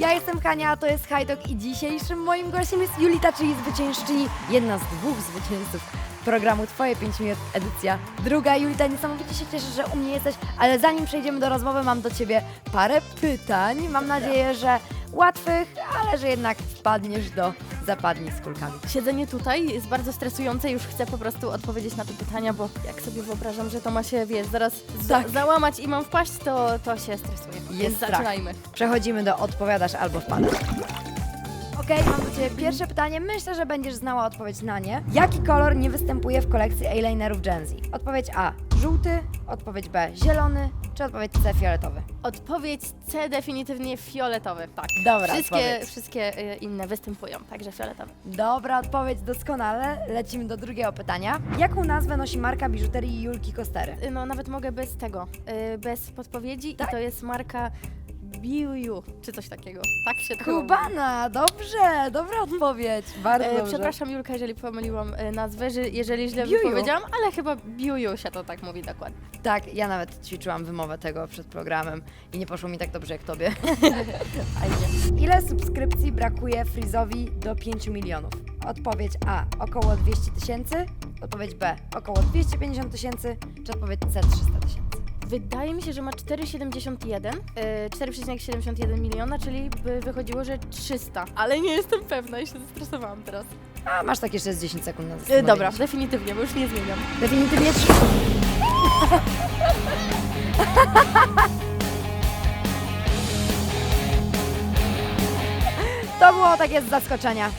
Ja jestem Hania, a to jest Hajdok i dzisiejszym moim gościem jest Julita, czyli zwyciężczyni, jedna z dwóch zwycięzców programu Twoje 5 minut, edycja druga. Julita, niesamowicie się cieszę, że u mnie jesteś, ale zanim przejdziemy do rozmowy, mam do Ciebie parę pytań. Mam nadzieję, że łatwych, ale że jednak wpadniesz do zapadni z kulkami. Siedzenie tutaj jest bardzo stresujące, już chcę po prostu odpowiedzieć na te pytania, bo jak sobie wyobrażam, że to ma się, wiesz, zaraz za Tak. załamać i mam wpaść, to, to się stresuję. Więc Jest strach. zaczynajmy. Przechodzimy do odpowiadasz albo wpadasz. Okej, mam do Ciebie pierwsze pytanie. Myślę, że będziesz znała odpowiedź na nie. Jaki kolor nie występuje w kolekcji eyelinerów Gen Z? Odpowiedź A. Żółty, odpowiedź B. Zielony, czy odpowiedź C. Fioletowy? Odpowiedź C definitywnie fioletowy, tak. Dobra Wszystkie, odpowiedź. wszystkie y, inne występują, także fioletowy. Dobra odpowiedź, doskonale. Lecimy do drugiego pytania. Jaką nazwę nosi marka biżuterii Julki Kostery? Y, No nawet mogę bez tego, y, bez podpowiedzi Tak. i to jest marka Biuju, czy coś takiego. Tak się to. Kubana, dobrze, dobra odpowiedź. Bardzo E, dobrze. przepraszam Julka, jeżeli pomyliłam e, nazwę, że jeżeli źle Biuju. wypowiedziałam, ale chyba Biuju się to tak mówi dokładnie. Tak, ja nawet ćwiczyłam wymowę tego przed programem i nie poszło mi tak dobrze jak tobie. Fajnie. Ile subskrypcji brakuje Frizowi do 5 milionów? Odpowiedź A około 200 tysięcy, odpowiedź B około 250 tysięcy, czy odpowiedź C 300 tysięcy? Wydaje mi się, że ma 4,71, e, 4,71 miliona, czyli by wychodziło, że 300, ale nie jestem pewna i się zestresowałam teraz. A masz tak jeszcze z 10 sekund na E, zastanowienie dobra, się. definitywnie, bo już nie zmieniam. Definitywnie 3. To było takie z zaskoczenia.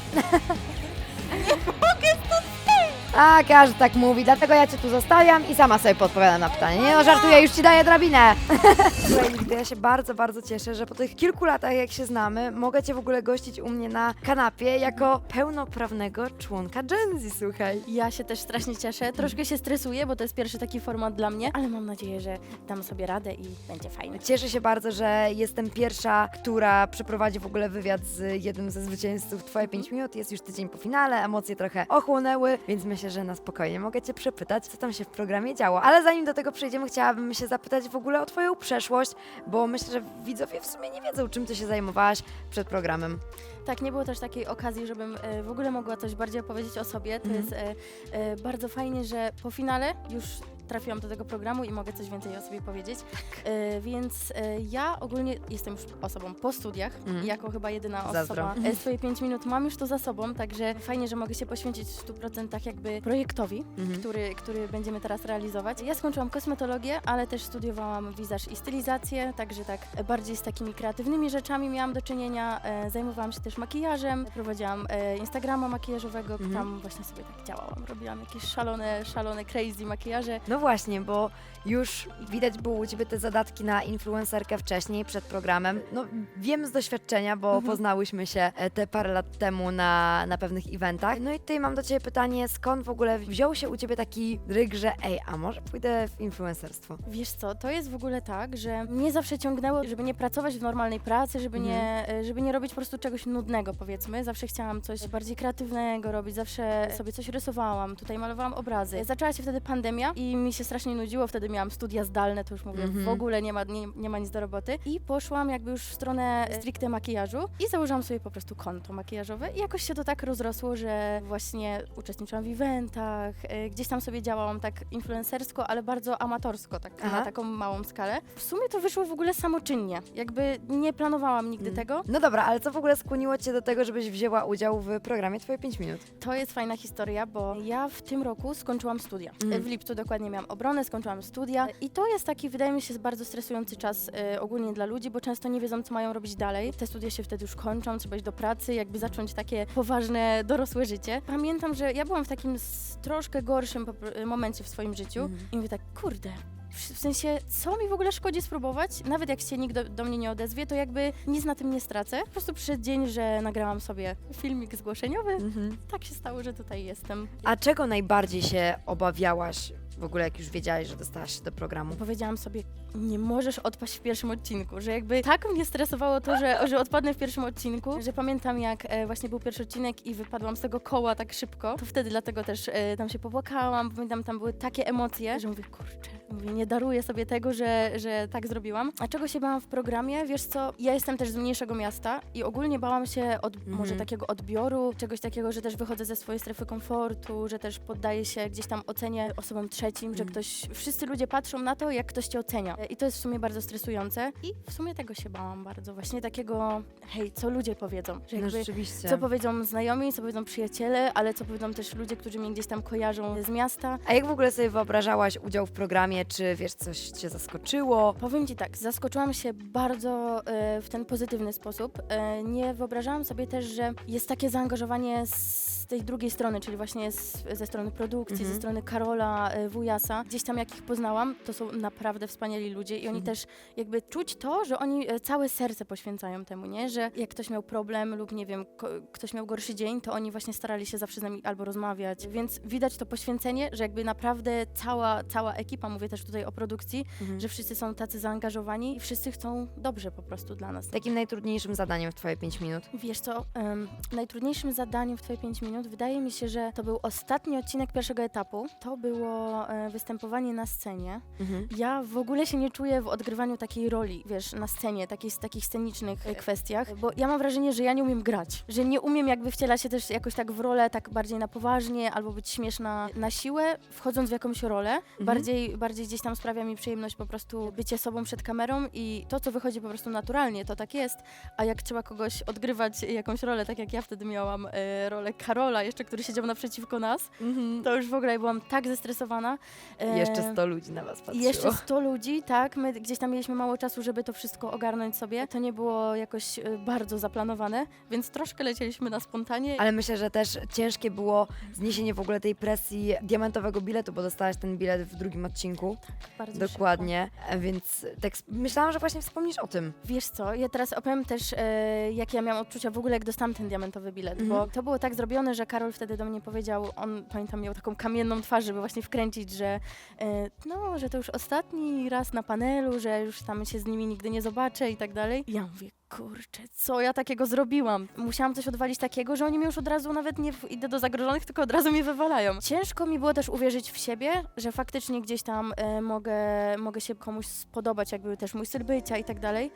A, każdy tak mówi, dlatego ja Cię tu zostawiam i sama sobie podpowiadam na pytanie. Nie no, żartuję, już Ci daję drabinę. Słuchaj, Nigdy, ja się bardzo, bardzo cieszę, że po tych kilku latach, jak się znamy, mogę Cię w ogóle gościć u mnie na kanapie jako pełnoprawnego członka Gen Z, słuchaj. Ja się też strasznie cieszę, troszkę się stresuję, bo to jest pierwszy taki format dla mnie, ale mam nadzieję, że dam sobie radę i będzie fajnie. Cieszę się bardzo, że jestem pierwsza, która przeprowadzi w ogóle wywiad z jednym ze zwycięzców Twoje 5 minut. Jest już tydzień po finale, emocje trochę ochłonęły, więc myślę, że na spokojnie mogę Cię przepytać, co tam się w programie działo. Ale zanim do tego przejdziemy, chciałabym się zapytać w ogóle o Twoją przeszłość, bo myślę, że widzowie w sumie nie wiedzą, czym Ty się zajmowałaś przed programem. Tak, nie było też takiej okazji, żebym e, w ogóle mogła coś bardziej opowiedzieć o sobie. To Mhm. jest e, e, bardzo fajnie, że po finale już trafiłam do tego programu i mogę coś więcej o sobie powiedzieć. E, więc e, ja ogólnie jestem już osobą po studiach, Mhm. jako chyba jedyna Zazdro. osoba. E, swoje 5 minut mam już to za sobą, także fajnie, że mogę się poświęcić w 100% jakby projektowi, Mhm. który, który będziemy teraz realizować. Ja skończyłam kosmetologię, ale też studiowałam wizaż i stylizację, także tak e, bardziej z takimi kreatywnymi rzeczami miałam do czynienia. E, zajmowałam się też makijażem, prowadziłam e, Instagrama makijażowego, Mhm. tam właśnie sobie tak działałam. Robiłam jakieś szalone, szalone, crazy makijaże. No właśnie, bo już widać było u Ciebie te zadatki na influencerkę wcześniej, przed programem. No wiem z doświadczenia, bo Mhm. poznałyśmy się e, te parę lat temu na, na pewnych eventach. No i tutaj mam do Ciebie pytanie, skąd w ogóle wziął się u Ciebie taki ryk, że ej, a może pójdę w influencerstwo? Wiesz co, to jest w ogóle tak, że mnie zawsze ciągnęło, żeby nie pracować w normalnej pracy, żeby, nie, e, żeby nie robić po prostu czegoś nudnego, powiedzmy. Zawsze chciałam coś bardziej kreatywnego robić, zawsze sobie coś rysowałam, tutaj malowałam obrazy. Zaczęła się wtedy pandemia i mi się strasznie nudziło, wtedy miałam studia zdalne, to już mówię, Mhm. w ogóle nie ma, nie, nie ma nic do roboty. I poszłam jakby już w stronę stricte makijażu i założyłam sobie po prostu konto makijażowe i jakoś się to tak rozrosło, że właśnie uczestniczyłam w eventach, e, gdzieś tam sobie działałam tak influencersko, ale bardzo amatorsko, tak Aha. na taką małą skalę. W sumie to wyszło w ogóle samoczynnie, jakby nie planowałam nigdy Mm. tego. No dobra, ale co w ogóle skłoniło Cię do tego, żebyś wzięła udział w programie Twoje 5 minut? To jest fajna historia, bo ja w tym roku skończyłam studia. Mhm. W lipcu dokładnie miałam obronę, skończyłam studia i to jest taki, wydaje mi się, bardzo stresujący czas e, ogólnie dla ludzi, bo często nie wiedzą, co mają robić dalej. Te studia się wtedy już kończą, trzeba iść do pracy, jakby zacząć takie poważne, dorosłe życie. Pamiętam, że ja byłam w takim troszkę gorszym momencie w swoim życiu Mhm. i mówię tak, kurde, w sensie, co mi w ogóle szkodzi spróbować? Nawet jak się nikt do, do mnie nie odezwie, to jakby nic na tym nie stracę. Po prostu przyszedł dzień, że nagrałam sobie filmik zgłoszeniowy. Mhm. Tak się stało, że tutaj jestem. A czego najbardziej się obawiałaś w ogóle jak już wiedziałaś, że dostałaś się do programu? Powiedziałam sobie, nie możesz odpaść w pierwszym odcinku, że jakby tak mnie stresowało to, że, że odpadnę w pierwszym odcinku, że pamiętam jak e, właśnie był pierwszy odcinek i wypadłam z tego koła tak szybko, to wtedy dlatego też e, tam się popłakałam, pamiętam tam były takie emocje, że mówię, kurczę, mówię, nie daruję sobie tego, że, że tak zrobiłam. A czego się bałam w programie? Wiesz co, ja jestem też z mniejszego miasta i ogólnie bałam się od Mhm. może takiego odbioru, czegoś takiego, że też wychodzę ze swojej strefy komfortu, że też poddaję się gdzieś tam ocenie osobom trzecim, że Mhm. ktoś, wszyscy ludzie patrzą na to, jak ktoś cię ocenia. I to jest w sumie bardzo stresujące i w sumie tego się bałam bardzo. Właśnie takiego, hej, co ludzie powiedzą, że No jakby rzeczywiście. co powiedzą znajomi, co powiedzą przyjaciele, ale co powiedzą też ludzie, którzy mnie gdzieś tam kojarzą z miasta. A jak w ogóle sobie wyobrażałaś udział w programie? Czy wiesz, coś cię zaskoczyło? Powiem Ci tak, zaskoczyłam się bardzo e, w ten pozytywny sposób. E, nie wyobrażałam sobie też, że jest takie zaangażowanie z tej drugiej strony, czyli właśnie z, ze strony produkcji, Mhm. ze strony Karola, e, Wujasa. Gdzieś tam jak ich poznałam, to są naprawdę wspaniali ludzie i oni Mhm. też jakby czuć to, że oni e, całe serce poświęcają temu, nie? Że jak ktoś miał problem lub nie wiem, ktoś miał gorszy dzień, to oni właśnie starali się zawsze z nami albo rozmawiać, więc widać to poświęcenie, że jakby naprawdę cała, cała ekipa, mówię też tutaj o produkcji, Mhm. że wszyscy są tacy zaangażowani i wszyscy chcą dobrze po prostu dla nas. Takim najtrudniejszym zadaniem w twoje 5 minut? Wiesz co, em, najtrudniejszym zadaniem w Twoje 5 minut wydaje mi się, że to był ostatni odcinek pierwszego etapu. To było e, występowanie na scenie. Mhm. Ja w ogóle się nie czuję w odgrywaniu takiej roli, wiesz, na scenie, takiej, takich scenicznych e, kwestiach, bo ja mam wrażenie, że ja nie umiem grać, że nie umiem jakby wcielać się też jakoś tak w rolę, tak bardziej na poważnie, albo być śmieszna na siłę, wchodząc w jakąś rolę. Bardziej, bardziej gdzieś tam sprawia mi przyjemność po prostu bycie sobą przed kamerą i to, co wychodzi po prostu naturalnie, to tak jest, a jak trzeba kogoś odgrywać jakąś rolę, tak jak ja wtedy miałam e, rolę Karola, jeszcze który siedział naprzeciwko nas, Mhm. to już w ogóle byłam tak zestresowana. E, Jeszcze 100 ludzi na was patrzyło. jeszcze 100 ludzi, tak. My gdzieś tam mieliśmy mało czasu, żeby to wszystko ogarnąć sobie. To nie było jakoś e, bardzo zaplanowane, więc troszkę lecieliśmy na spontanie. Ale myślę, że też ciężkie było zniesienie w ogóle tej presji diamentowego biletu, bo dostałaś ten bilet w drugim odcinku. bardzo Dokładnie. E, Więc tak myślałam, że właśnie wspomnisz o tym. szybko. Wiesz co, ja teraz opowiem też, e, jakie ja miałam odczucia w ogóle, jak dostałam ten diamentowy bilet, Mhm. bo to było tak zrobione, że Karol wtedy do mnie powiedział, on pamiętam miał taką kamienną twarz, żeby właśnie wkręcić, że e, no, że to już ostatni raz na panelu, że już tam się z nimi nigdy nie zobaczę i tak dalej. I ja mówię, kurczę, co ja takiego zrobiłam? Musiałam coś odwalić takiego, że oni mnie już od razu nawet nie w- idę do zagrożonych, tylko od razu mnie wywalają. Ciężko mi było też uwierzyć w siebie, że faktycznie gdzieś tam e, mogę, mogę się komuś spodobać, jakby też mój styl bycia i tak dalej.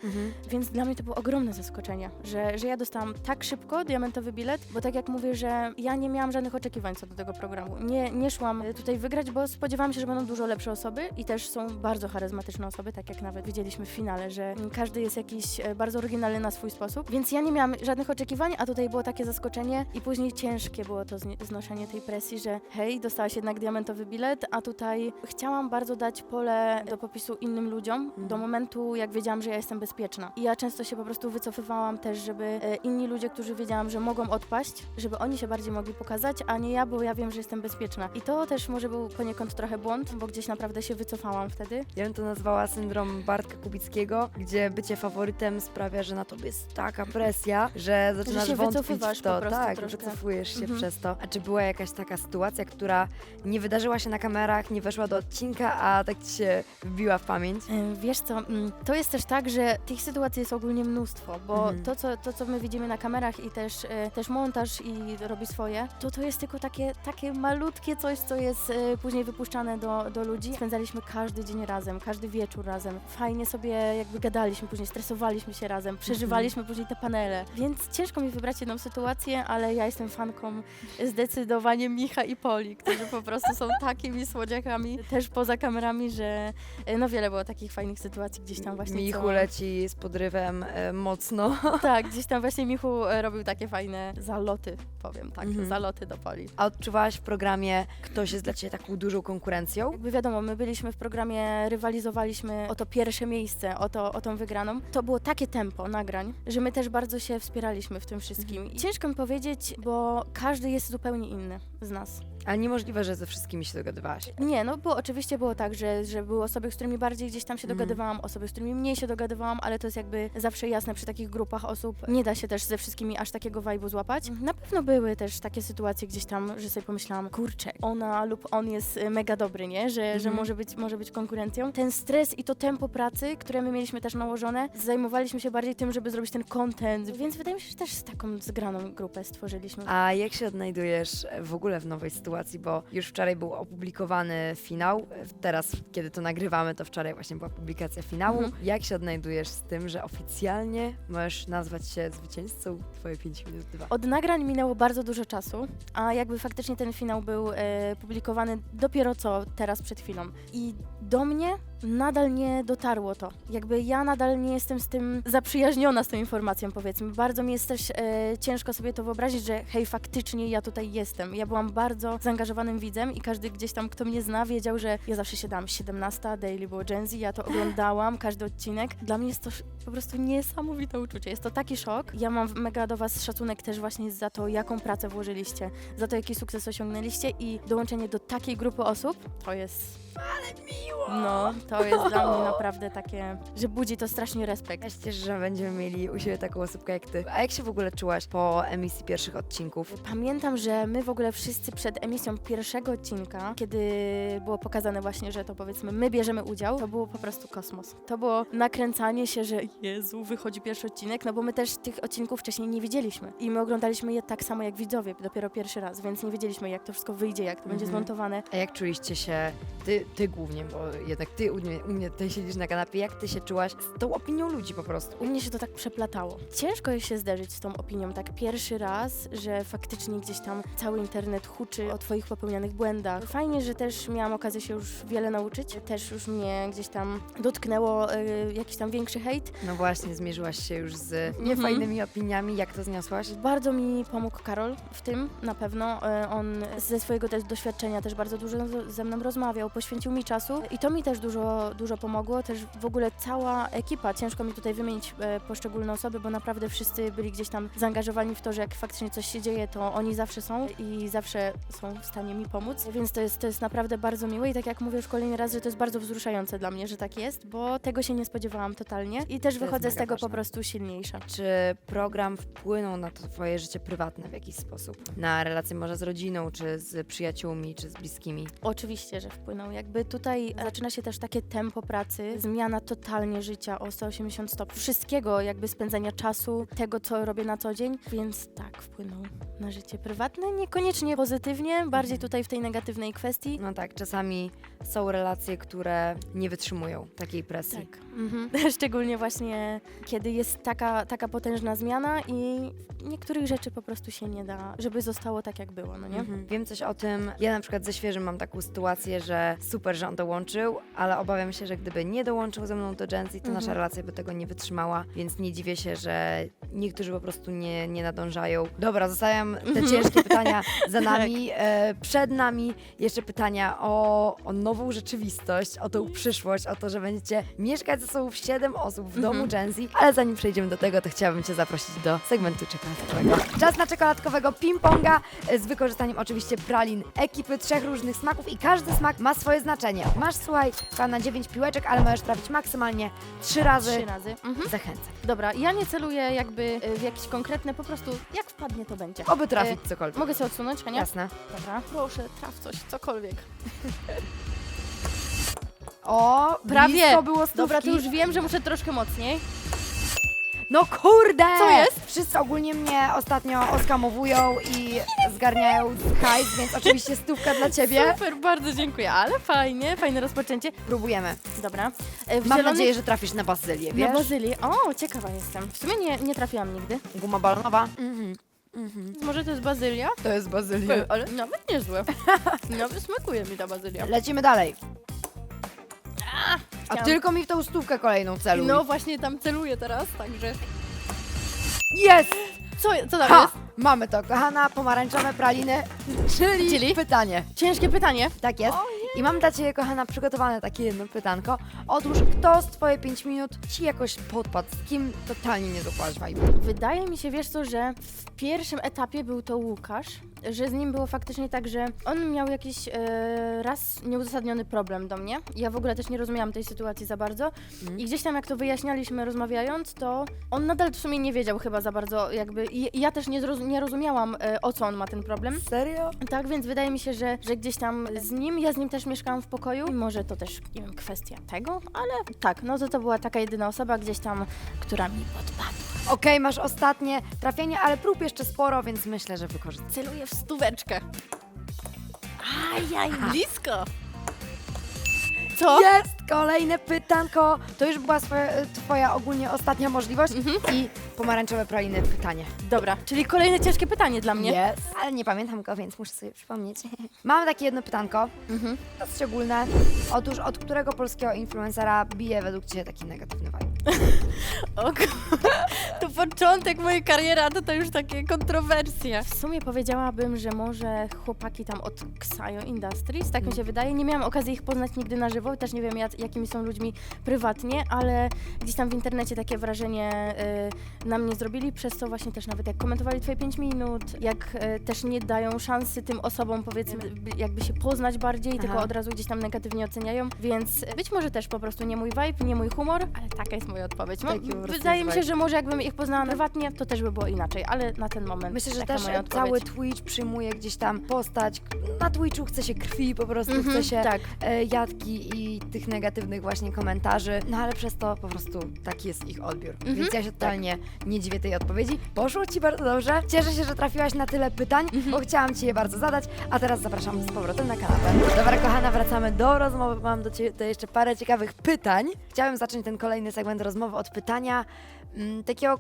Więc dla mnie to było ogromne zaskoczenie, że, że ja dostałam tak szybko diamentowy bilet, bo tak jak mówię, że ja nie miałam żadnych oczekiwań co do tego programu. Nie, nie szłam e, tutaj wygrać, bo spodziewałam się, że będą dużo lepsze osoby i też są bardzo charyzmatyczne osoby, tak jak nawet widzieliśmy w finale, że mm, każdy jest jakiś e, bardzo oryginalny na swój sposób. Więc ja nie miałam żadnych oczekiwań, a tutaj było takie zaskoczenie i później ciężkie było to znoszenie tej presji, że hej, dostałaś jednak diamentowy bilet, a tutaj chciałam bardzo dać pole do popisu innym ludziom, do momentu, jak wiedziałam, że ja jestem bezpieczna. I ja często się po prostu wycofywałam też, żeby e, inni ludzie, którzy wiedziałam, że mogą odpaść, żeby oni się bardziej mogli pokazać, a nie ja, bo ja wiem, że jestem bezpieczna. I to też może był poniekąd trochę błąd, bo gdzieś naprawdę się wycofałam wtedy. Ja bym to nazwała syndrom Bartka Kubickiego, gdzie bycie faworytem sprawia, że na tobie jest taka presja, że zaczynasz się wątpić wycofywasz w to. po prostu tak, troszkę. wycofujesz się Mhm. przez to. A czy była jakaś taka sytuacja, która nie wydarzyła się na kamerach, nie weszła do odcinka, a tak ci się wbiła w pamięć? Wiesz co, mm, to jest też tak, że tych sytuacji jest ogólnie mnóstwo, bo Mhm. to, co, to, co my widzimy na kamerach i też, e, też montaż i robi swoje, to to jest tylko takie, takie malutkie coś, co jest e, później wypuszczane do, do ludzi. Spędzaliśmy każdy dzień razem, każdy wieczór razem. Fajnie sobie jakby gadaliśmy później, stresowaliśmy się razem, przeżywaliśmy później te panele. Więc ciężko mi wybrać jedną sytuację, ale ja jestem fanką zdecydowanie Micha i Poli, którzy po prostu są takimi słodziakami też poza kamerami, że e, no wiele było takich fajnych sytuacji gdzieś tam właśnie. Michu co... leci z podrywem e, mocno. Tak, gdzieś tam właśnie Michu e, robił takie fajne zaloty, powiem tak, Mhm. zaloty do Poli. A odczuwałaś w programie, ktoś jest dla ciebie taką dużą konkurencją? Jakby wiadomo, my byliśmy w programie, rywalizowaliśmy o to pierwsze miejsce, o, to, o tą wygraną. To było takie tempo, nagrań, że my też bardzo się wspieraliśmy w tym wszystkim. I ciężko mi powiedzieć, bo każdy jest zupełnie inny z nas. Ale niemożliwe, że ze wszystkimi się dogadywałaś. Nie, no bo oczywiście było tak, że, że były osoby, z którymi bardziej gdzieś tam się Mhm. dogadywałam, osoby, z którymi mniej się dogadywałam, ale to jest jakby zawsze jasne przy takich grupach osób. Nie da się też ze wszystkimi aż takiego vibe'u złapać. Na pewno były też takie sytuacje gdzieś tam, że sobie pomyślałam, kurczę, ona lub on jest y, mega dobry, nie? Że, że Mhm. może, być, może być konkurencją. Ten stres i to tempo pracy, które my mieliśmy też nałożone, zajmowaliśmy się bardziej tym, żeby zrobić ten content, więc wydaje mi się, że też taką zgraną grupę stworzyliśmy. A jak się odnajdujesz w ogóle w nowej sytuacji, bo już wczoraj był opublikowany finał, teraz kiedy to nagrywamy, to wczoraj właśnie była publikacja finału. Mhm. Jak się odnajdujesz z tym, że oficjalnie możesz nazwać się zwycięzcą Twoje 5 minut 2? Od nagrań minęło bardzo dużo czasu, a jakby faktycznie ten finał był e, publikowany dopiero co teraz przed chwilą. I do mnie nadal nie dotarło to. Jakby ja nadal nie jestem z tym zaprzyjaźniona z tą informacją, powiedzmy. Bardzo mi jest też e, ciężko sobie to wyobrazić, że hej, faktycznie ja tutaj jestem. Ja byłam bardzo zaangażowanym widzem i każdy gdzieś tam, kto mnie zna, wiedział, że ja zawsze siadałam 17, Daily było Gen Z, ja to oglądałam, każdy odcinek. Dla mnie jest to po prostu niesamowite uczucie. Jest to taki szok. Ja mam mega do Was szacunek też właśnie za to, jaką pracę włożyliście, za to, jaki sukces osiągnęliście i dołączenie do takiej grupy osób, to jest... Ale miło! No, to jest dla mnie naprawdę takie, że budzi to strasznie respekt. Ja się cieszę, że będziemy mieli u siebie taką osobkę jak Ty. A jak się w ogóle czułaś po emisji pierwszych odcinków? Pamiętam, że my w ogóle wszyscy przed emisją pierwszego odcinka, kiedy było pokazane właśnie, że to powiedzmy my bierzemy udział, to było po prostu kosmos. To było nakręcanie się, że Jezu, wychodzi pierwszy odcinek, no bo my też tych odcinków wcześniej nie widzieliśmy. I my oglądaliśmy je tak samo jak widzowie, dopiero pierwszy raz, więc nie wiedzieliśmy jak to wszystko wyjdzie, jak to będzie Mhm. zmontowane. A jak czuliście się, ty, ty głównie, bo jednak ty u mnie, u mnie tutaj siedzisz na kanapie, jak ty się czułaś z tą opinią ludzi po prostu? U mnie się to tak przeplatało. Ciężko jest się zderzyć z tą opinią tak pierwszy raz, że faktycznie gdzieś tam cały internet huczy o twoich popełnianych błędach. Fajnie, że też miałam okazję się już wiele nauczyć. Też już mnie gdzieś tam dotknęło y, jakiś tam większy hejt. No właśnie, zmierzyłaś się już z niefajnymi opiniami, jak to zniosłaś? Bardzo mi pomógł Karol w tym, na pewno. E, On ze swojego też doświadczenia też bardzo dużo ze mną rozmawiał, poświęcił mi czasu i to mi też dużo, dużo pomogło. Też w ogóle cała ekipa, ciężko mi tutaj wymienić e, poszczególne osoby, bo naprawdę wszyscy byli gdzieś tam zaangażowani w to, że jak faktycznie coś się dzieje, to oni zawsze są i zawsze są w stanie mi pomóc. Więc to jest, to jest naprawdę bardzo miłe i tak jak mówię już kolejny raz, że to jest bardzo wzruszające dla mnie, że tak jest, bo tego się nie spodziewałam totalnie i też jest wychodzę z tego ważne. po prostu silniejsza. Czy program wpłynął na to twoje życie prywatne w jakiś sposób? Na relacje może z rodziną, czy z przyjaciółmi, czy z bliskimi? Oczywiście, że wpłynął. Jakby tutaj zaczyna się też takie tempo pracy, zmiana totalnie życia o 180 stopni. Wszystkiego, jakby spędzania czasu, tego, co robię na co dzień, więc tak, wpłynął na życie prywatne. Niekoniecznie pozytywnie, bardziej tutaj w tej negatywnej kwestii. No tak, czasami są relacje, które nie wytrzymują takiej presji. Tak. Mhm. Szczególnie właśnie, kiedy jest taka, taka potężna zmiana i niektórych rzeczy po prostu się nie da, żeby zostało tak, jak było, no nie? Mhm. Wiem coś o tym. Ja na przykład ze świeżym mam taką sytuację, że super, że on dołączył, ale obawiam się, że gdyby nie dołączył ze mną do Gen Z, to Mhm. nasza relacja by tego nie wytrzymała, więc nie dziwię się, że niektórzy po prostu nie, nie nadążają. Dobra, zostawiam te Mhm. ciężkie pytania za Tak. nami. E, przed nami jeszcze pytania o, o nową rzeczywistość, o tą przyszłość, o to, że będziecie mieszkać ze sobą w 7 osób w domu Mhm. Gen Z, ale zanim przejdziemy do tego, to chciałabym Cię zaprosić do segmentu czekoladkowego. Czas na czekoladkowego ping-ponga e, z wykorzystaniem oczywiście pralin ekipy trzech różnych smaków i każdy smak ma swoje znaczenie. Masz, słuchaj, na 9 piłeczek, ale możesz trafić maksymalnie 3 razy. Trzy razy. Mhm. Zachęcam. Dobra, ja nie celuję jakby y, w jakieś konkretne, po prostu jak wpadnie, to będzie. Oby trafić cokolwiek. Mogę sobie odsunąć, Hania? Jasne. Dobra. Proszę, traf coś, cokolwiek. O, Prawie. blisko było stówki. Dobra, to już wiem, że muszę troszkę mocniej. No kurde! Co jest? Wszyscy ogólnie mnie ostatnio oskamowują i zgarniają hajs, więc oczywiście stówka dla Ciebie. Super, bardzo dziękuję, ale fajnie, fajne rozpoczęcie. Próbujemy. Dobra. E, W Mam zielonych- nadzieję, że trafisz na bazylię, Na wiesz? bazylii. O, ciekawa jestem. W sumie nie, nie trafiłam nigdy. Guma balonowa. Mhm. Mhm. Może to jest bazylia? To jest bazylia. Ale nawet niezłe. Nawet smakuje mi ta bazylia. Lecimy dalej. A chciałam- tylko mi w tą stówkę kolejną celuj. No właśnie tam celuję teraz, także... Jest! Co, co tam Ha! jest? Mamy to, kochana, pomarańczowe praliny, czyli, Czyli? pytanie. Ciężkie pytanie. Tak jest. I mam dla Ciebie, kochana, przygotowane takie jedno pytanko. Otóż, kto z Twoje 5 minut Ci jakoś podpadł? Z kim totalnie nie złapałaś vibe? Wydaje mi się, wiesz co, że w pierwszym etapie był to Łukasz, że z nim było faktycznie tak, że on miał jakiś e, raz nieuzasadniony problem do mnie. Ja w ogóle też nie rozumiałam tej sytuacji za bardzo. Mhm. I gdzieś tam jak to wyjaśnialiśmy rozmawiając, to on nadal w sumie nie wiedział chyba za bardzo jakby i, i ja też nie, zrozum- nie rozumiałam e, o co on ma ten problem. Serio? Tak, więc wydaje mi się, że, że gdzieś tam z nim, ja z nim też mieszkałam w pokoju może to też, nie wiem, kwestia tego, ale tak, no to to była taka jedyna osoba gdzieś tam, która mi podpadła. Okej, masz ostatnie trafienie, ale prób jeszcze sporo, więc myślę, że wykorzystasz. Celuję w stóweczkę. Ajaj, blisko. Co? Jest! Kolejne pytanko. To już była swoja, Twoja ogólnie ostatnia możliwość. Mhm. I pomarańczowe praliny pytanie. Dobra, czyli kolejne ciężkie pytanie dla mnie. Jest. Ale nie pamiętam go, więc muszę sobie przypomnieć. Mam takie jedno pytanko. Mhm. Dosyć ogólne. Otóż od którego polskiego influencera bije według Ciebie taki negatywny vibe? O, ku- to początek mojej kariery, a to, to już takie kontrowersje. W sumie powiedziałabym, że może chłopaki tam od Xayo Industries, tak mi się wydaje. Nie miałam okazji ich poznać nigdy na żywo, też nie wiem jak, jakimi są ludźmi prywatnie, ale gdzieś tam w internecie takie wrażenie y, na mnie zrobili, przez co właśnie też nawet jak komentowali twoje 5 minut, jak y, też nie dają szansy tym osobom powiedzmy by- jakby się poznać bardziej, tylko Aha. od razu gdzieś tam negatywnie oceniają, więc być może też po prostu nie mój vibe, nie mój humor, ale taka jest moja odpowiedź. No, Taki po prostu wydaje jest mi się, vibe. że może jakbym ich poznała prywatnie, to też by było inaczej, ale na ten moment Myślę, że taka też moja cały. Twitch przyjmuje gdzieś tam postać. Na Twitchu chce się krwi, po prostu Mhm, chce się tak. e, jadki i tych negatywnych właśnie komentarzy, no ale przez to po prostu taki jest ich odbiór. Mhm, Więc ja się totalnie nie dziwię tej odpowiedzi. Poszło Ci bardzo dobrze. Cieszę się, że trafiłaś na tyle pytań, Mhm. bo chciałam Ci je bardzo zadać, a teraz zapraszam z powrotem na kanapę. Dobra, kochana, wracamy do rozmowy. Mam do Ciebie tutaj jeszcze parę ciekawych pytań. Chciałabym zacząć ten kolejny segment rozmowy od pytania mm, takiego,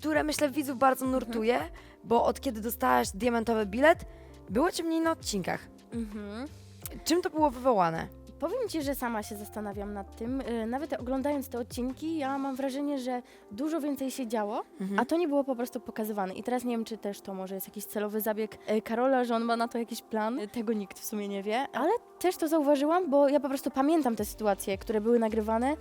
które myślę widzów bardzo nurtuje, bo od kiedy dostałaś diamentowy bilet, było Cię mniej na odcinkach. Mhm. Czym to było wywołane? Powiem Ci, że sama się zastanawiam nad tym. Y, Nawet oglądając te odcinki, ja mam wrażenie, że dużo więcej się działo, Mhm. a to nie było po prostu pokazywane. I teraz nie wiem, czy też to może jest jakiś celowy zabieg y, Karola, że on ma na to jakiś plan. Y, Tego nikt w sumie nie wie, ale też to zauważyłam, bo ja po prostu pamiętam te sytuacje, które były nagrywane,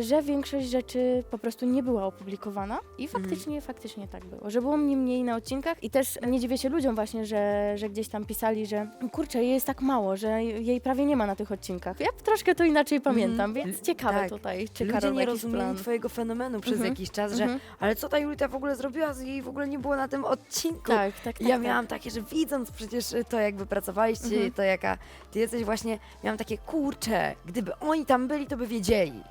że większość rzeczy po prostu nie była opublikowana i faktycznie, faktycznie tak było, że było mnie mniej na odcinkach i też nie dziwię się ludziom właśnie, że, że gdzieś tam pisali, że kurczę, jej jest tak mało, że jej prawie nie ma na tych odcinkach. Ja troszkę to inaczej pamiętam, Mhm. więc ciekawe Tak. tutaj, czy Ludzie Karol nie rozumieli plan. Twojego fenomenu przez Mhm. jakiś czas, że Mhm. ale co ta Julita w ogóle zrobiła, z jej w ogóle nie było na tym odcinku. Tak, tak, tak. ja tak. miałam takie, że widząc przecież to, jak wy pracowaliście, Mhm. to jaka ty jesteś właśnie, miałam takie, kurcze, gdyby oni tam byli, to by wiedzieli.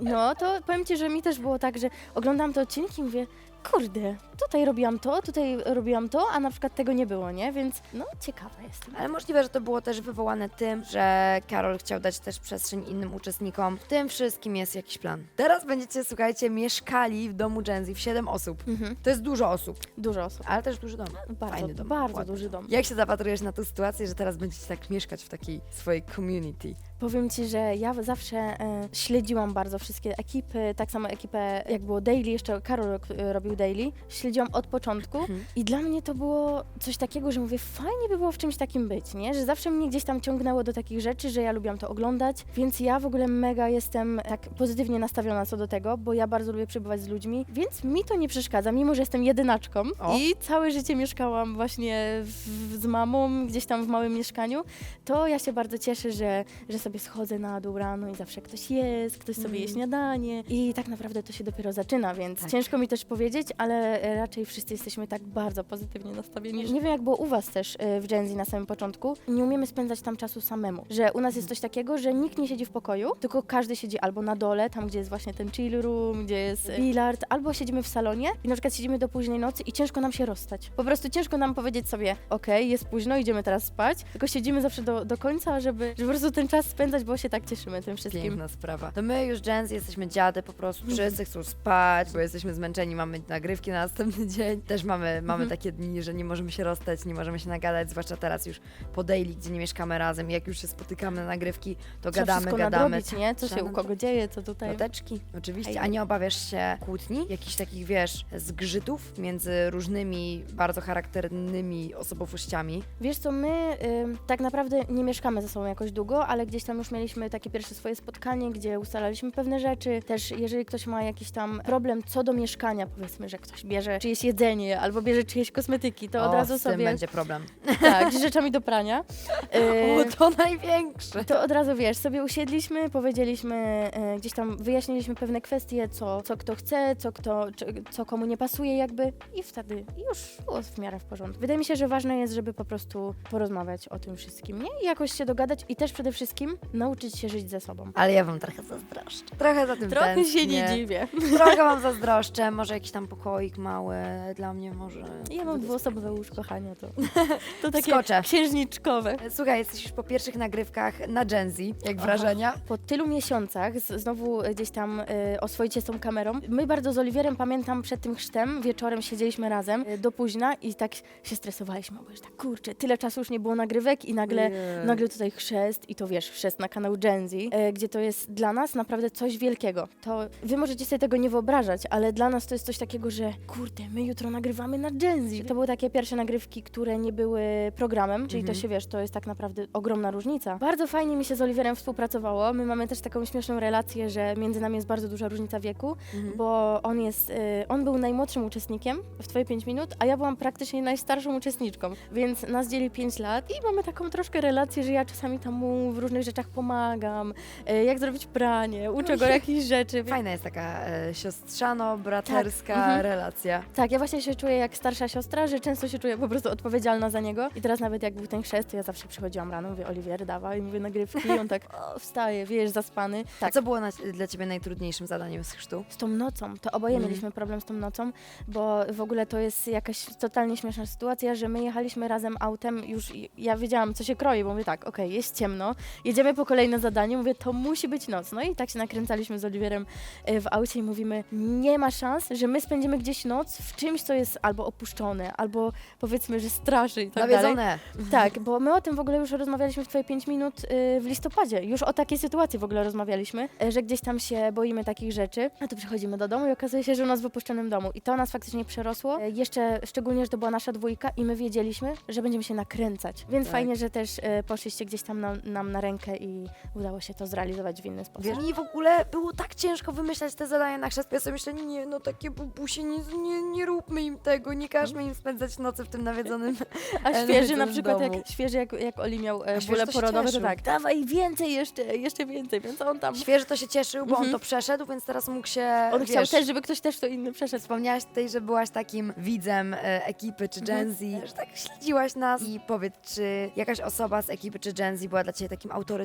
No, to powiem Ci, że mi też było tak, że oglądałam te odcinki i mówię, kurde, tutaj robiłam to, tutaj robiłam to, a na przykład tego nie było, nie? Więc no, ciekawa jestem. Ale możliwe, że to było też wywołane tym, że Karol chciał dać też przestrzeń innym uczestnikom. W tym wszystkim jest jakiś plan. Teraz będziecie, słuchajcie, mieszkali w domu Genzy w 7 osób. Mhm. To jest dużo osób, Dużo osób. ale też duży dom. Bardzo, Fajny dom, bardzo ładny. duży dom. Jak się zapatrujesz na tę sytuację, że teraz będziecie tak mieszkać w takiej swojej community? Powiem Ci, że ja zawsze e, śledziłam bardzo wszystkie ekipy, tak samo ekipę, jak było Daily, jeszcze Karol e, robił Daily, śledziłam od początku Mhm. i dla mnie to było coś takiego, że mówię, fajnie by było w czymś takim być, nie? Że zawsze mnie gdzieś tam ciągnęło do takich rzeczy, że ja lubiłam to oglądać, więc ja w ogóle mega jestem tak pozytywnie nastawiona co do tego, bo ja bardzo lubię przebywać z ludźmi, więc mi to nie przeszkadza, mimo że jestem jedynaczką O. i całe życie mieszkałam właśnie w, z mamą, gdzieś tam w małym mieszkaniu, to ja się bardzo cieszę, że, że sobie schodzę na dół rano i zawsze ktoś jest, ktoś sobie je Mm. śniadanie i tak naprawdę to się dopiero zaczyna, więc Tak. ciężko mi też powiedzieć, ale e, raczej wszyscy jesteśmy tak bardzo pozytywnie nastawieni. Nie wiem jak było u was też e, w Gen Z na samym początku, nie umiemy spędzać tam czasu samemu, że u nas jest coś takiego, że nikt nie siedzi w pokoju, tylko każdy siedzi albo na dole, tam gdzie jest właśnie ten chill room, gdzie jest e, bilard, albo siedzimy w salonie i na przykład siedzimy do późnej nocy i ciężko nam się rozstać. Po prostu ciężko nam powiedzieć sobie, okej, jest późno, idziemy teraz spać, tylko siedzimy zawsze do, do końca, żeby, żeby po prostu ten czas spędzić spędzać, bo się tak cieszymy tym wszystkim. Piękna sprawa. To my już Gen Z jesteśmy dziady po prostu, wszyscy chcą spać, bo jesteśmy zmęczeni, mamy nagrywki na następny dzień. Też mamy, mamy Mhm. takie dni, że nie możemy się rozstać, nie możemy się nagadać, zwłaszcza teraz już po daily, gdzie nie mieszkamy razem. Jak już się spotykamy na nagrywki, to Trzeba gadamy, wszystko gadamy. nadrobić, nie? Co Trzeba się u kogo dzieje, co tutaj. Noteczki, oczywiście. A nie obawiasz się kłótni? Jakichś takich, wiesz, zgrzytów między różnymi, bardzo charakternymi osobowościami? Wiesz co, my ym, tak naprawdę nie mieszkamy ze sobą jakoś długo, ale gdzieś tam już mieliśmy takie pierwsze swoje spotkanie, gdzie ustalaliśmy pewne rzeczy. Też jeżeli ktoś ma jakiś tam problem co do mieszkania, powiedzmy, że ktoś bierze czyjeś jedzenie albo bierze czyjeś kosmetyki, to od o, razu z tym sobie... będzie problem. Tak, z rzeczami do prania. O, Y, to największe. To od razu wiesz, sobie usiedliśmy, powiedzieliśmy, e, gdzieś tam wyjaśniliśmy pewne kwestie, co, co kto chce, co, kto, czy, co komu nie pasuje, jakby, i wtedy już było w miarę w porządku. Wydaje mi się, że ważne jest, żeby po prostu porozmawiać o tym wszystkim, nie? I jakoś się dogadać i też przede wszystkim nauczyć się żyć ze sobą. Ale ja wam trochę zazdroszczę. Trochę za tym Trochę się tęsknię. nie dziwię. Trochę wam zazdroszczę, może jakiś tam pokoik mały dla mnie może. Ja mam dwuosobowe łóżko, Hania, to, to takie Skoczę. księżniczkowe. Słuchaj, jesteś już po pierwszych nagrywkach na Gen Z. Jak Aha. wrażenia? Po tylu miesiącach z, znowu gdzieś tam y, oswoicie z tą kamerą. My bardzo z Oliwierem pamiętam przed tym chrztem, wieczorem siedzieliśmy razem y, do późna i tak się stresowaliśmy, bo już tak kurczę, tyle czasu już nie było nagrywek i nagle, Ojej. nagle tutaj chrzest i to wiesz, na kanał Gen Z, y, gdzie to jest dla nas naprawdę coś wielkiego. To wy możecie sobie tego nie wyobrażać, ale dla nas to jest coś takiego, że kurde, my jutro nagrywamy na Gen Z. To były takie pierwsze nagrywki, które nie były programem, czyli Mhm. to się wiesz, to jest tak naprawdę ogromna różnica. Bardzo fajnie mi się z Oliwierem współpracowało. My mamy też taką śmieszną relację, że między nami jest bardzo duża różnica wieku, Mhm. bo on jest, y, on był najmłodszym uczestnikiem w Twoje 5 minut, a ja byłam praktycznie najstarszą uczestniczką, więc nas dzieli 5 lat i mamy taką troszkę relację, że ja czasami tam mu w różnych rzeczach pomagam, y, jak zrobić pranie, uczę go jakichś rzeczy. Fajna jest taka e, siostrzano-braterska Tak, mhm. relacja. Tak, ja właśnie się czuję jak starsza siostra, że często się czuję po prostu odpowiedzialna za niego. I teraz nawet jak był ten chrzest, to ja zawsze przychodziłam rano, mówię, Oliwier, dawaj, mówię nagrywki i on tak o, wstaje, wiesz, zaspany. A Tak, co było na, dla ciebie najtrudniejszym zadaniem z chrztu? z tą nocą, to oboje Mhm. mieliśmy problem z tą nocą, bo w ogóle to jest jakaś totalnie śmieszna sytuacja, że my jechaliśmy razem autem, już i- ja wiedziałam, co się kroi, bo mówię tak, okej, jest ciemno, jedziemy po kolejne zadanie, mówię, to musi być noc. No i tak się nakręcaliśmy z Oliwierem e, w aucie i mówimy, nie ma szans, że my spędzimy gdzieś noc w czymś, co jest albo opuszczone, albo powiedzmy, że straszy i tak dalej. Nawiedzone. Tak, bo my o tym w ogóle już rozmawialiśmy w Twoje 5 minut y, w listopadzie. Już o takiej sytuacji w ogóle rozmawialiśmy, y, że gdzieś tam się boimy takich rzeczy, a tu przychodzimy do domu i okazuje się, że u nas w opuszczonym domu. I to nas faktycznie przerosło. Jeszcze szczególnie, że to była nasza dwójka i my wiedzieliśmy, że będziemy się nakręcać. Więc Tak. fajnie, że też poszliście gdzieś tam nam, nam na rękę i udało się to zrealizować w inny sposób. Wiesz, i w ogóle było tak ciężko wymyślać te zadania na chrzest. Ja sobie myślę, nie, no takie bubusie, nie, nie, nie róbmy im tego, nie każmy im spędzać nocy w tym nawiedzonym A e, świeży na przykład, domu. jak, świeży jak, jak Oli miał e, bóle to się porodowe, to cieszył. tak, dawaj więcej jeszcze, jeszcze więcej, więc on tam... Świeży to się cieszył, bo on Mhm. to przeszedł, więc teraz mógł się, On wiesz, chciał też, żeby ktoś też to inny przeszedł. Wspomniałaś tutaj, że byłaś takim widzem e, ekipy czy Gen Mhm. Z, że tak śledziłaś nas i powiedz, czy jakaś osoba z ekipy czy Gen Z była dla Ciebie takim autorytetem,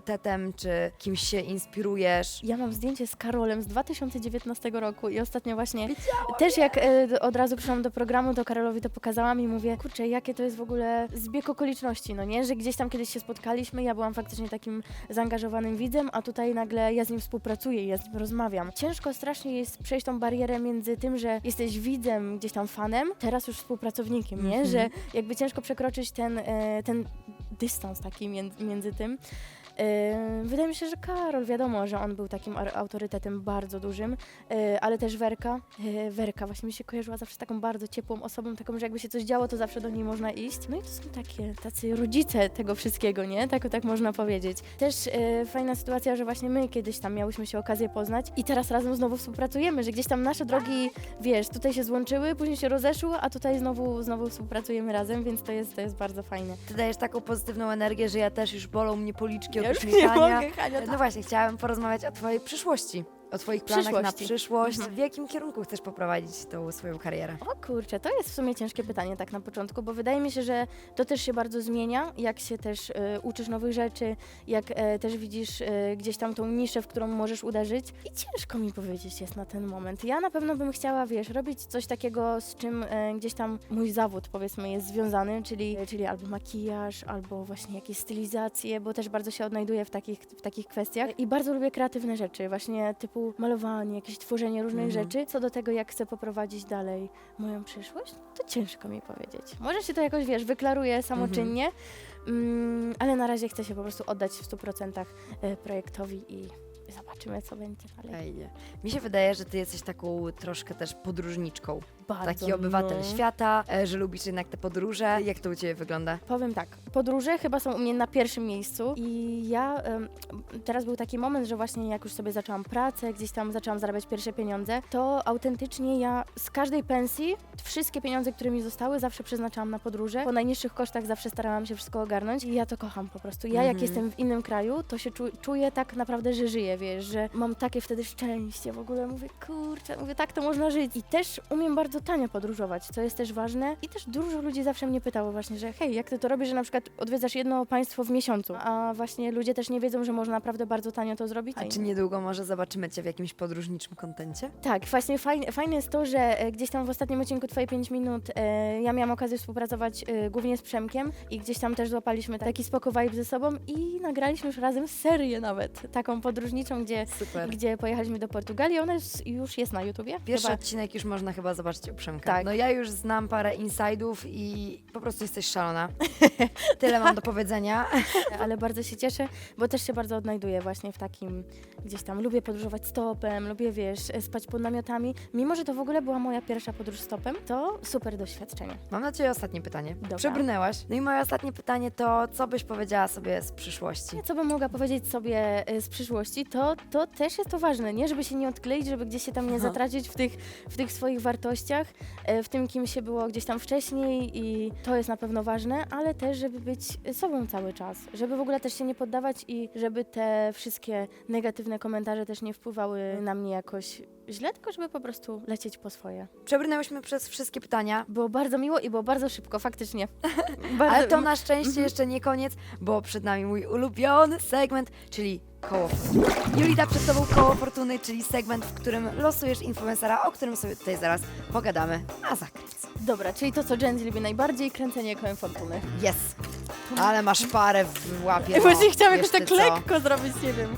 czy kimś się inspirujesz? Ja mam zdjęcie z Karolem z 2019 roku i ostatnio właśnie też jak e, od razu przyszłam do programu, to Karolowi to pokazałam i mówię, kurczę, jakie to jest w ogóle zbieg okoliczności, no nie? Że gdzieś tam kiedyś się spotkaliśmy, ja byłam faktycznie takim zaangażowanym widzem, a tutaj nagle ja z nim współpracuję, ja z nim rozmawiam. Ciężko strasznie jest przejść tą barierę między tym, że jesteś widzem, gdzieś tam fanem, teraz już współpracownikiem, nie? Mhm. Że jakby ciężko przekroczyć ten, e, ten dystans taki między, między tym. Wydaje mi się, że Karol, wiadomo, że on był takim autorytetem bardzo dużym, yy, ale też Werka. Yy, Werka właśnie mi się kojarzyła zawsze z taką bardzo ciepłą osobą, taką, że jakby się coś działo, to zawsze do niej można iść. No i to są takie, tacy rodzice tego wszystkiego, nie? Tak, tak można powiedzieć. Też yy, fajna sytuacja, że właśnie my kiedyś tam miałyśmy się okazję poznać i teraz razem znowu współpracujemy, że gdzieś tam nasze drogi, wiesz, tutaj się złączyły, później się rozeszły, a tutaj znowu, znowu współpracujemy razem, więc to jest, to jest bardzo fajne. Ty dajesz taką pozytywną energię, że ja też już bolą mnie policzki od Nie mogę, Hania, No właśnie, chciałabym porozmawiać o Twojej przyszłości. O twoich planach na Przyszłości. przyszłość. Mhm. W jakim kierunku chcesz poprowadzić tą swoją karierę? O kurczę, to jest w sumie ciężkie pytanie tak na początku, bo wydaje mi się, że to też się bardzo zmienia, jak się też e, uczysz nowych rzeczy, jak e, też widzisz e, gdzieś tam tą niszę, w którą możesz uderzyć. I ciężko mi powiedzieć jest na ten moment. Ja na pewno bym chciała, wiesz, robić coś takiego, z czym e, gdzieś tam mój zawód, powiedzmy, jest związany, czyli, czyli albo makijaż, albo właśnie jakieś stylizacje, bo też bardzo się odnajduję w takich, w takich kwestiach. I bardzo lubię kreatywne rzeczy, właśnie typu malowanie, jakieś tworzenie różnych Mhm. rzeczy. Co do tego, jak chcę poprowadzić dalej moją przyszłość, to ciężko mi powiedzieć. Może się to jakoś, wiesz, wyklaruje samoczynnie, mm, ale na razie chcę się po prostu oddać w 100% e, projektowi i zobaczymy, co będzie dalej. Fajnie. Mi się wydaje, że ty jesteś taką troszkę też podróżniczką. Bardzo, Taki obywatel no. świata, e, że lubisz jednak te podróże. Jak to u ciebie wygląda? Powiem tak, podróże chyba są u mnie na pierwszym miejscu i ja, em, teraz był taki moment, że właśnie jak już sobie zaczęłam pracę, gdzieś tam zaczęłam zarabiać pierwsze pieniądze, to autentycznie ja z każdej pensji, wszystkie pieniądze, które mi zostały, zawsze przeznaczałam na podróże. Po najniższych kosztach zawsze starałam się wszystko ogarnąć i ja to kocham po prostu. Ja jak Mhm. jestem w innym kraju, to się czu, czuję tak naprawdę, że żyję, wiesz, że mam takie wtedy szczęście, w ogóle mówię, kurczę, mówię, tak to można żyć. I też umiem bardzo tanio podróżować, co jest też ważne i też dużo ludzi zawsze mnie pytało właśnie, że hej, jak ty to robisz, że na przykład odwiedzasz jedno państwo w miesiącu, a właśnie ludzie też nie wiedzą, że można naprawdę bardzo tanio to zrobić. A czy niedługo może zobaczymy cię w jakimś podróżniczym kontencie? Tak, właśnie fajne, fajne jest to, że e, gdzieś tam w ostatnim odcinku Twoje 5 minut e, ja miałam okazję współpracować e, głównie z Przemkiem i gdzieś tam też złapaliśmy taki spoko vibe ze sobą i nagraliśmy już razem serię nawet, taką podróżniczą, gdzie, Super. gdzie pojechaliśmy do Portugalii. Ona jest, już jest na YouTubie. Pierwszy Chyba- odcinek już można chyba zobaczyć u Przemka. Tak. No ja już znam parę inside'ów i po prostu jesteś szalona. Tyle mam do powiedzenia. ale bardzo się cieszę, bo też się bardzo odnajduję właśnie w takim, gdzieś tam lubię podróżować stopem, lubię, wiesz, spać pod namiotami. Mimo, że to w ogóle była moja pierwsza podróż stopem, to super doświadczenie. Mam na ciebie ostatnie pytanie. Dobra. Przebrnęłaś. No i moje ostatnie pytanie to, co byś powiedziała sobie z przyszłości? Co bym mogła powiedzieć sobie e, z przyszłości, to, to też jest to ważne, nie? Żeby się nie odkleić, żeby gdzieś się tam nie zatracić w tych, w tych swoich wartościach, e, w tym, kim się było gdzieś tam wcześniej i to jest na pewno ważne, ale też, żeby być sobą cały czas, żeby w ogóle też się nie poddawać i żeby te wszystkie negatywne komentarze też nie wpływały na mnie jakoś źle, tylko żeby po prostu lecieć po swoje. Przebrnęłyśmy przez wszystkie pytania. Było bardzo miło i było bardzo szybko, faktycznie. bardzo, Ale to na szczęście Mhm. jeszcze nie koniec, bo przed nami mój ulubiony segment, czyli koło fortuny. Julita, przed tobą koło fortuny, czyli segment, w którym losujesz influencera, o którym sobie tutaj zaraz pogadamy. A zakręt. Dobra, czyli to, co Z lubi najbardziej, kręcenie kołem fortuny. Yes. Ale masz parę w łapie. No. właśnie chciałam jakoś Wiesz tak co? lekko zrobić, nie wiem.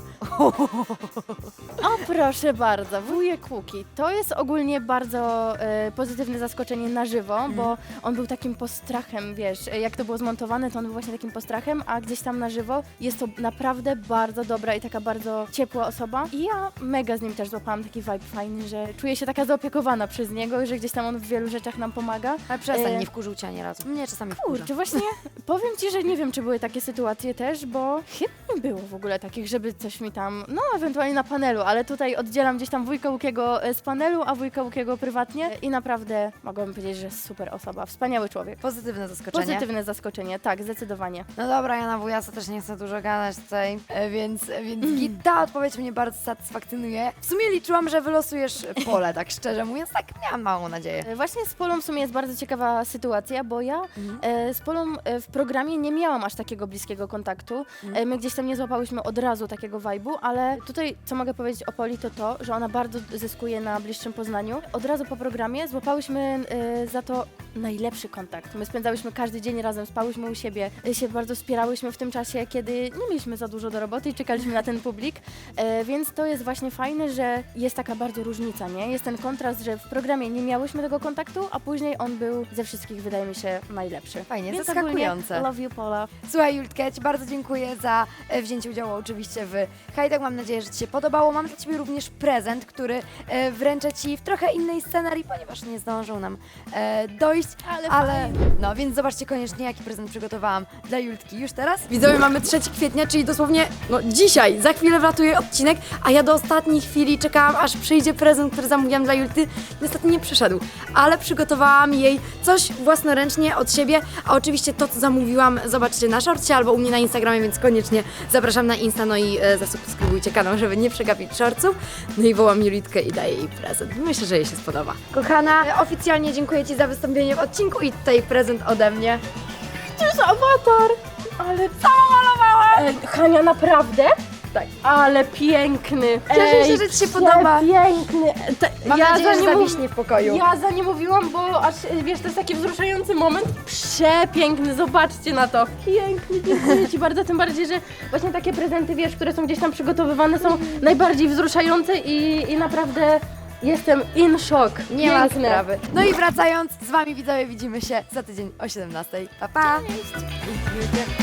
O proszę bardzo, wujek Łuki. To jest ogólnie bardzo e, pozytywne zaskoczenie na żywo, Mhm. bo on był takim postrachem, wiesz, e, jak to było zmontowane, to on był właśnie takim postrachem, a gdzieś tam na żywo jest to naprawdę bardzo dobra i taka bardzo ciepła osoba. I ja mega z nim też złapałam taki vibe fajny, że czuję się taka zaopiekowana przez niego, że gdzieś tam on w wielu rzeczach nam pomaga. Ale przestań, E, nie wkurzył cię ani razu. Mnie czasami wkurza. Kurczę, właśnie powiem Ci, że nie wiem, czy były takie sytuacje też, bo chyba nie było w ogóle takich, żeby coś mi tam, no ewentualnie na panelu, ale tutaj oddzielam gdzieś tam wujka Łukiego e, z panelu, a wujka Łukiego prywatnie i naprawdę mogłabym powiedzieć, że super osoba, wspaniały człowiek. Pozytywne zaskoczenie. Pozytywne zaskoczenie, tak, zdecydowanie. No dobra, ja na wujasa też nie chcę dużo gadać tutaj, e, więc, więc ta odpowiedź mnie bardzo satysfakcjonuje. W sumie liczyłam, że wylosujesz pole, tak szczerze mówiąc, tak miałam małą nadzieję. E, Właśnie z Polą w sumie jest bardzo ciekawa sytuacja, bo ja Mhm. e, z Polą e, w programie nie miałam aż takiego bliskiego kontaktu. Mhm. My gdzieś tam nie złapałyśmy od razu takiego vibe'u, ale tutaj co mogę powiedzieć o Poli to to, że ona bardzo zyskuje na bliższym poznaniu. Od razu po programie złapałyśmy e, za to najlepszy kontakt. My spędzałyśmy każdy dzień razem, spałyśmy u siebie, e, się bardzo wspierałyśmy w tym czasie, kiedy nie mieliśmy za dużo do roboty i czekaliśmy na ten publik, e, więc to jest właśnie fajne, że jest taka bardzo różnica, nie? Jest ten kontrast, że w programie nie miałyśmy tego kontaktu, a później on był ze wszystkich, wydaje mi się, najlepszy. Fajnie, Więc zaskakujące. ogólnie Love you, Pola. Słuchaj, Jultka, ja Ci bardzo dziękuję za e, wzięcie udziału oczywiście w Hajdach. Mam nadzieję, że Ci się podobało. Mam dla Ciebie również prezent, który e, wręczę Ci w trochę innej scenarii, ponieważ nie zdążył nam e, dojść pójść, Ale ale no więc zobaczcie koniecznie jaki prezent przygotowałam dla Jultki już teraz. Widzowie, mamy 3 kwietnia, czyli dosłownie no dzisiaj, za chwilę wlatuje odcinek, a ja do ostatniej chwili czekałam, aż przyjdzie prezent, który zamówiłam dla Julty. Niestety nie przyszedł, ale przygotowałam jej coś własnoręcznie od siebie, a oczywiście to, co zamówiłam, zobaczcie na shortcie albo u mnie na Instagramie, więc koniecznie zapraszam na Insta, no i e, zasubskrybujcie kanał, żeby nie przegapić shortsów. No i wołam Julitkę i daję jej prezent. Myślę, że jej się spodoba. Kochana, oficjalnie dziękuję Ci za wystąpienie w odcinku i tutaj prezent ode mnie. Jest awatar! Ale sama malowała! Hania, naprawdę? Tak. Ale piękny! Cieszę się, że Ci się podoba. Piękny! Mam ja nadzieję, że zawiśnie w pokoju. Ja za nie mówiłam, bo aż wiesz, to jest taki wzruszający moment. Przepiękny, zobaczcie na to. Piękny, dziękuję Ci bardzo, tym bardziej, że właśnie takie prezenty, wiesz, które są gdzieś tam przygotowywane, są najbardziej wzruszające i, i naprawdę jestem in shock. Nie ma Piękne. sprawy. No i wracając, z Wami widzowie widzimy się za tydzień o 17. Pa, pa! Cześć!